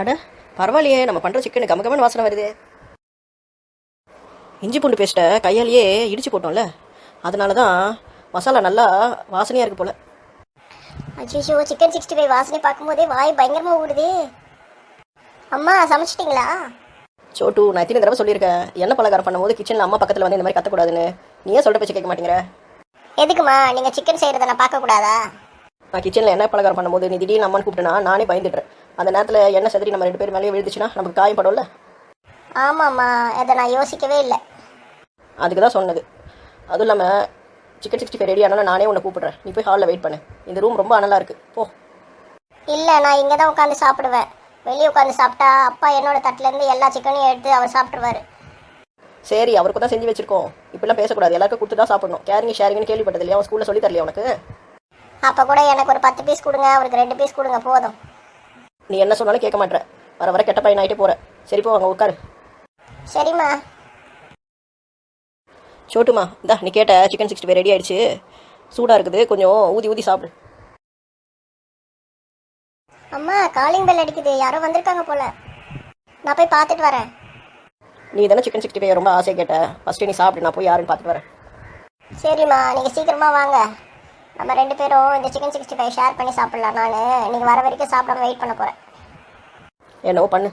அட பரவாயில்லையே நம்ம பண்ணுற சிக்கனு கம கமன்னு வாசனை வருது. இஞ்சி பூண்டு பேஸ்ட்டை கையாலேயே இடிச்சு போட்டோம்ல அதனால தான் மசாலா நல்லா வாசனையாக இருக்கு போல. அச்சோ சிக்கன் சிக்ஸ்டி ஃபைவ் வாசனை பார்க்கும்போதே வாய் பயங்கரமாக ஊடுதே அம்மா சமைச்சிட்டிங்களா? சோட்டு நான் எத்தனை தடவை சொல்லியிருக்கேன். எண்ணெய் பலகாரம் பண்ணும்போது கிச்சனில் அம்மா பக்கத்தில் வந்து இந்த மாதிரி கத்தக்கூடாதுன்னு. நீ ஏன் சொல்கிற பேச்சு கேட்க மாட்டேங்கிற? எதுக்குமா நீங்கள் சிக்கன் செய்கிறத நான் பார்க்கக்கூடாதா? நான் கிச்சனில் எண்ணெய் பலகாரம் பண்ணும்போது நீ திடீர்னு அம்மான்னு கூப்பிட்டனா நானே பயந்துடுறேன் அந்த நேரத்தில் எண்ணெய் செதறி நம்ம ரெண்டு பேர் மேலேயே விழுந்துச்சுன்னா நமக்கு காயம் படும்ல? ஆமாம்மா அதை நான் யோசிக்கவே இல்லை. அதுக்கு தான் சொன்னது. அதுவும் இல்லாமல் சிக்கன் சிக்ஸ்டி ஃபைவ் ரெடி ஆனாலும் நானே உன்னை கூப்பிடுறேன். நீ போய் ஹாலில் வெயிட் பண்ணு. இந்த ரூம் ரொம்ப அனலாக இருக்குது போ. இல்லை நான் இங்கே தான் உட்காந்து சாப்பிடுவேன். வெளியே உட்காந்து சாப்பிட்டா அப்பா என்னோட தட்டுலேருந்து எல்லா சிக்கனையும் எடுத்து அவர் சாப்பிட்ருவாரு சரி அவருக்கு தான் செஞ்சு வச்சிருக்கோம். இப்படிலாம் பேசக்கூடாது. எல்லாருக்கும் கொடுத்து தான் சாப்பிடணும். கேரிங் ஷேரிங்னு கேள்விப்பட்டது இல்லையா அவன் ஸ்கூலில் சொல்லி தரலையா உனக்கு? அப்போ கூட எனக்கு ஒரு பத்து பீஸ் கொடுங்க அவருக்கு ரெண்டு பீஸ் கொடுங்க போதும். நீ என்ன சொன்னாலும் கேட்க மாட்டேற. வர வர கெட்ட பையன் ஆகிட்டே போகிற சரி போ அங்கே உட்காரு. சரிம்மா. சோட்டுமா இந்தா நீ கேட்ட சிக்கன் சிக்ஸ்டி ஃபைவ் ரெடி ஆயிடுச்சு. சூடாக இருக்குது கொஞ்சம் ஊதி ஊதி சாப்பிடு. அம்மா காலிங் பெல் அடிக்குது. யாரோ வந்திருக்காங்க போல. நான் போய் பார்த்துட்டு வரேன். நீ தானே சிக்கன் சிக்ஸ்டி ஃபைவ் ரொம்ப ஆசையாக கேட்ட. ஃபஸ்ட்டு நீ சாப்பிடு நான் போய் யாருன்னு பார்த்துட்டு வரேன். சரிம்மா நீங்கள் சீக்கிரமா வாங்க. நம்ம ரெண்டு பேரும் இந்த சிக்கன் சிக்ஸ்டி ஃபைவ் ஷேர் பண்ணி சாப்பிடலாம். நான் நீங்கள் வர வரைக்கும் சாப்பிடாம வெயிட் பண்ண போகிறேன் என்னவோ பண்ணு.